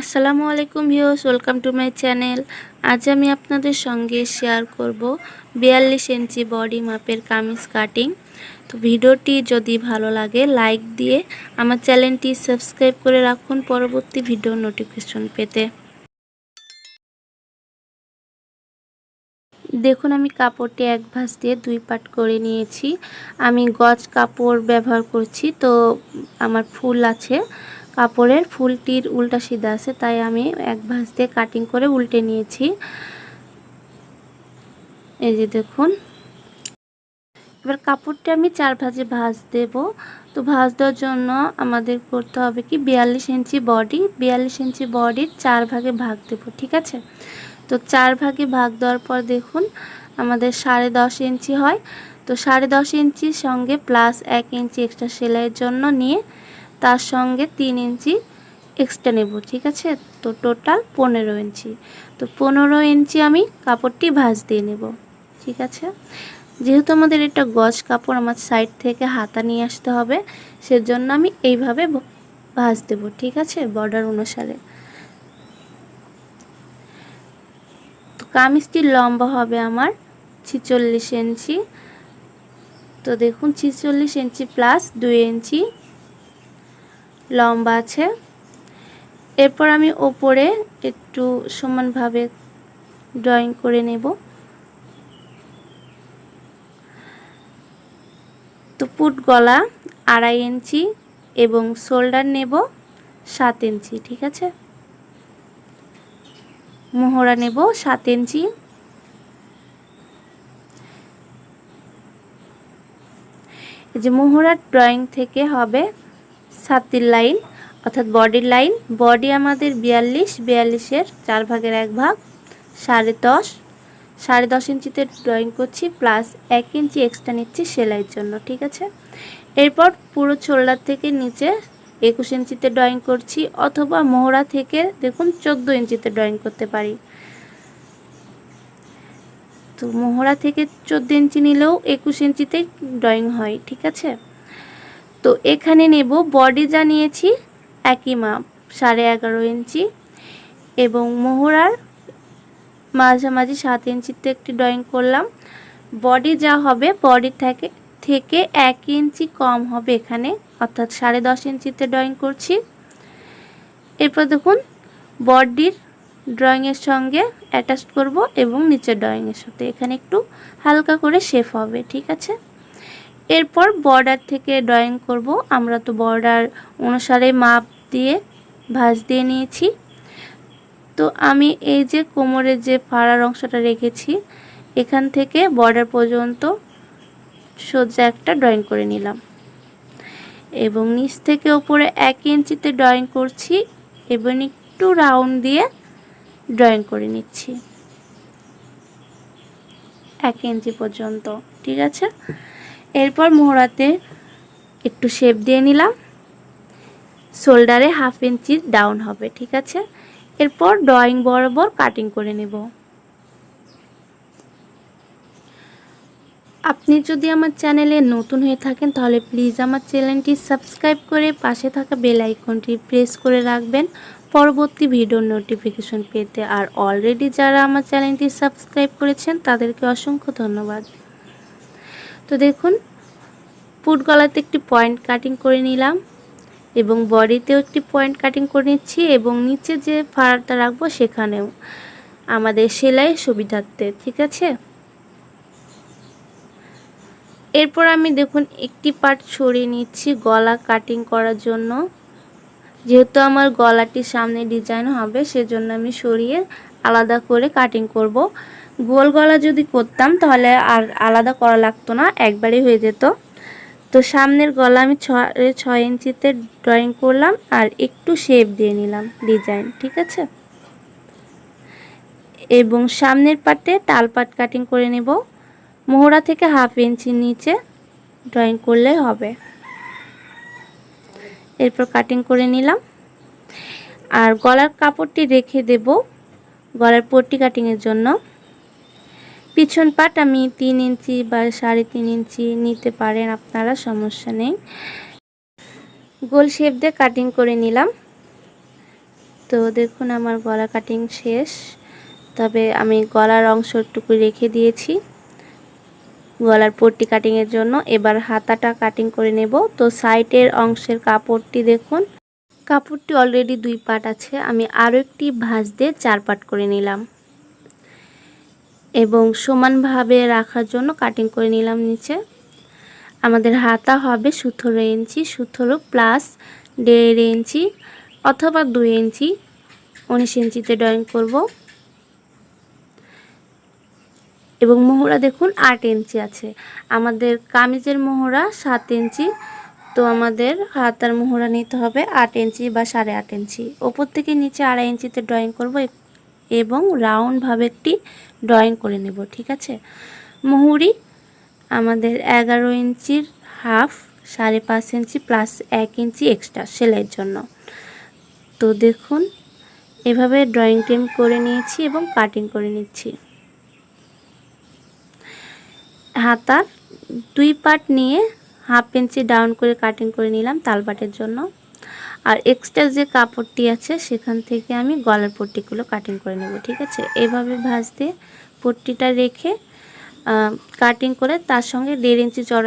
আসসালামু আলাইকুম views welcome to my channel. আজ আমি আপনাদের সঙ্গে শেয়ার করব বিয়াল্লিশ ইঞ্চি বডি মাপের কামিজ কাটিং। তো ভিডিওটি যদি ভালো লাগে, লাইক দিয়ে আমার চ্যানেলটি সাবস্ক্রাইব করে রাখুন পরবর্তী ভিডিও নোটিফিকেশন পেতে। দেখুন, আমি কাপড়টি এক ভাঁজ দিয়ে দুই পাট করে নিয়েছি। আমি গজ কাপড় ব্যবহার করছি, তো আমার ফুল আছে। কাপড়ের ফুলটির উল্টা সিধা আছে, তাই আমি এক ভাঁজ দিয়ে কাটিং করে উল্টে নিয়েছি। এই যে দেখুন। এবার কাপড়টা আমি চার ভাজে ভাঁজ দেব। তো ভাঁজ দেওয়ার জন্য আমাদের করতে হবে কি, বিয়াল্লিশ ইঞ্চি বডি, বিয়াল্লিশ ইঞ্চি বডির চার ভাগে ভাগ দেব, ঠিক আছে? তো চার ভাগে ভাগ দেওয়ার পর দেখুন, আমাদের সাড়ে দশ ইঞ্চি হয়। তো সাড়ে দশ ইঞ্চির সঙ্গে প্লাস এক ইঞ্চি এক্সট্রা সেলাইয়ের জন্য নিয়ে তার সঙ্গে তিন ইঞ্চি এক্সট্রা নেব, ঠিক আছে? তো টোটাল পনেরো ইঞ্চি। তো পনেরো ইঞ্চি আমি কাপড়টি ভাঁজ দিয়ে নেব, ঠিক আছে? যেহেতু আমাদের এটা গজ কাপড়, আমার সাইড থেকে হাতা নিয়ে আসতে হবে, সেজন্য আমি এইভাবে ভাঁজ দেব, ঠিক আছে? বর্ডার অনুসারে। তো কামিজটির লম্বা হবে আমার ছিচল্লিশ ইঞ্চি। তো দেখুন, ছিচল্লিশ ইঞ্চি প্লাস দুই ইঞ্চি লম্বা আছে। এরপর আমি ওপরে একটু সমানভাবে ড্রয়িং করে নেব। তো পুট গলা আড়াই ইঞ্চি এবং শোল্ডার নেব সাত ইঞ্চি, ঠিক আছে? মোহরা নেব সাত ইঞ্চি। যে মোহরার ড্রয়িং থেকে হবে সাতির লাইন, অর্থাৎ বডির লাইন। বডি আমাদের বিয়াল্লিশ, বিয়াল্লিশের চার ভাগের এক ভাগ, সাড়ে দশ। সাড়ে দশ ইঞ্চিতে ড্রয়িং করছি প্লাস এক ইঞ্চি এক্সট্রা নিচ্ছি সেলাইয়ের জন্য, ঠিক আছে? এরপর পুরো ছোল্ডার থেকে নিচে একুশ ইঞ্চিতে ড্রয়িং করছি, অথবা মোহরা থেকে দেখুন চোদ্দ ইঞ্চিতে ড্রয়িং করতে পারি। তো মোহরা থেকে চোদ্দ ইঞ্চি নিলেও একুশ ইঞ্চিতে ড্রয়িং হয়, ঠিক আছে? তো এখানে নেব বডি যা নিয়েছি একই মাপ, সাড়ে এগারো ইঞ্চি এবং মোহরার মাঝামাঝি সাত ইঞ্চিতে একটি ড্রয়িং করলাম। বডি যা হবে বডি থেকে থেকে এক ইঞ্চি কম হবে এখানে, অর্থাৎ সাড়ে দশ ইঞ্চিতে ড্রয়িং করছি। এরপর দেখুন বডির ড্রয়িংয়ের সঙ্গে অ্যাটাচ করব এবং নিচের ড্রয়িংয়ের সাথে। এখানে একটু হালকা করে শেফ হবে, ঠিক আছে? এরপর বর্ডার থেকে ড্রয়িং করব। আমরা তো বর্ডার অনুসারে মাপ দিয়ে ভাঁজ দিয়ে নিয়েছি। তো আমি এই যে কোমরের যে ফাড়ার অংশটা রেখেছি, এখান থেকে বর্ডার পর্যন্ত সোজা একটা ড্রয়িং করে নিলাম। এবং নিচ থেকে ওপরে এক ইঞ্চিতে ড্রয়িং করছি এবং একটু রাউন্ড দিয়ে ড্রয়িং করে নিচ্ছি। এক ইঞ্চি পর্যন্ত, ঠিক আছে? এরপর মোহরাতে একটু শেপ দিয়ে নিলাম। শোল্ডারে হাফ ইঞ্চি ডাউন হবে, ঠিক আছে? এরপর ড্রয়িং বরাবর কাটিং করে নেব। আপনি যদি আমার চ্যানেলে নতুন হয়ে থাকেন, তাহলে প্লিজ আমার চ্যানেলটি সাবস্ক্রাইব করে পাশে থাকা বেল আইকনটি প্রেস করে রাখবেন। পরবর্তী ভিডিওর নোটিফিকেশন পেতে। আর অলরেডি যারা আমার চ্যানেলটি সাবস্ক্রাইব করেছেন, তাদেরকে অসংখ্য ধন্যবাদ। তো দেখুন, পুট গলাতে একটি পয়েন্ট কাটিং করে নিলাম এবং বডিতেও একটি পয়েন্ট কাটিং করে নিচ্ছি এবং নিচে যে ফাড়াটা রাখব সেখানেও আমাদের সেলাই সুবিধার্থে, ঠিক আছে? এরপর আমি দেখুন একটি পার্ট সরিয়ে নিচ্ছি গলা কাটিং করার জন্য। যেহেতু আমার গলাটি সামনে ডিজাইন হবে, সেজন্য আমি সরিয়ে আলাদা করে কাটিং করব। গোল গলা যদি করতাম, তাহলে আর আলাদা করা লাগতো না, একবারই হয়ে যেত। তো সামনের গলা আমি ছয় ছয় ইঞ্চিতে ড্রয়িং করলাম আর একটু শেপ দিয়ে নিলাম ডিজাইন ঠিক আছে? এবং সামনের পাটে তাল পাট কাটিং করে নেব। মোহরা থেকে হাফ ইঞ্চির নিচে ড্রয়িং করলে হবে। এরপর কাটিং করে নিলাম। আর গলার কাপড়টি রেখে দেব গলার পট্টি কাটিংয়ের জন্য। পিছন পাট আমি তিন ইঞ্চি বা সাড়ে তিন ইঞ্চি নিতে পারেন, আপনারা সমস্যা নেই। গোল শেপ দিয়ে কাটিং করে নিলাম। তো দেখুন আমার গলা কাটিং শেষ। তবে আমি গলার অংশটুকু রেখে দিয়েছি। গলার পট্টি কাটিংয়ের জন্য এবার হাতাটা কাটিং করে নেব। তো সাইডের অংশের কাপড়টি দেখুন। কাপড়টি অলরেডি দুই পাট আছে। আমি আরও একটি ভাঁজ দিয়ে চার পাট করে নিলাম। এবং সমানভাবে রাখার জন্য কাটিং করে নিলাম নিচে। আমাদের হাতা হবে সতেরো ইঞ্চি, সতেরো প্লাস দেড় ইঞ্চি অথবা দুই ইঞ্চি। উনিশ ইঞ্চিতে ড্রয়িং করব। এবং মোহরা দেখুন আট ইঞ্চি আছে। আমাদের কামিজের মোহরা সাত ইঞ্চি। তো আমাদের হাতার মোহরা নিতে হবে আট ইঞ্চি বা সাড়ে আট ইঞ্চি। ওপর থেকে নিচে আড়াই ইঞ্চিতে ড্রয়িং করব এবং রাউন্ডভাবে একটি ড্রয়িং করে নেব, ঠিক আছে? মুহুরি আমাদের এগারো ইঞ্চির হাফ সাড়ে পাঁচ ইঞ্চি প্লাস এক ইঞ্চি এক্সট্রা সেলাইয়ের জন্য। তো দেখুন, এভাবে ড্রয়িং টিম করে নিয়েছি এবং কাটিং করে নিচ্ছি। হাতার দুই পার্ট নিয়ে হাফ ইঞ্চি ডাউন করে কাটিং করে নিলাম তালপাটের জন্য। আর এক্সট্রা যে কাপড়টি আছে, সেখান থেকে আমি গলার পট্টিগুলো কাটিং করে নেব, ঠিক আছে? এভাবে ভাঁজ দিয়ে পট্টিটা রেখে কাটিং করে তার সঙ্গে দেড় ইঞ্চি চড়া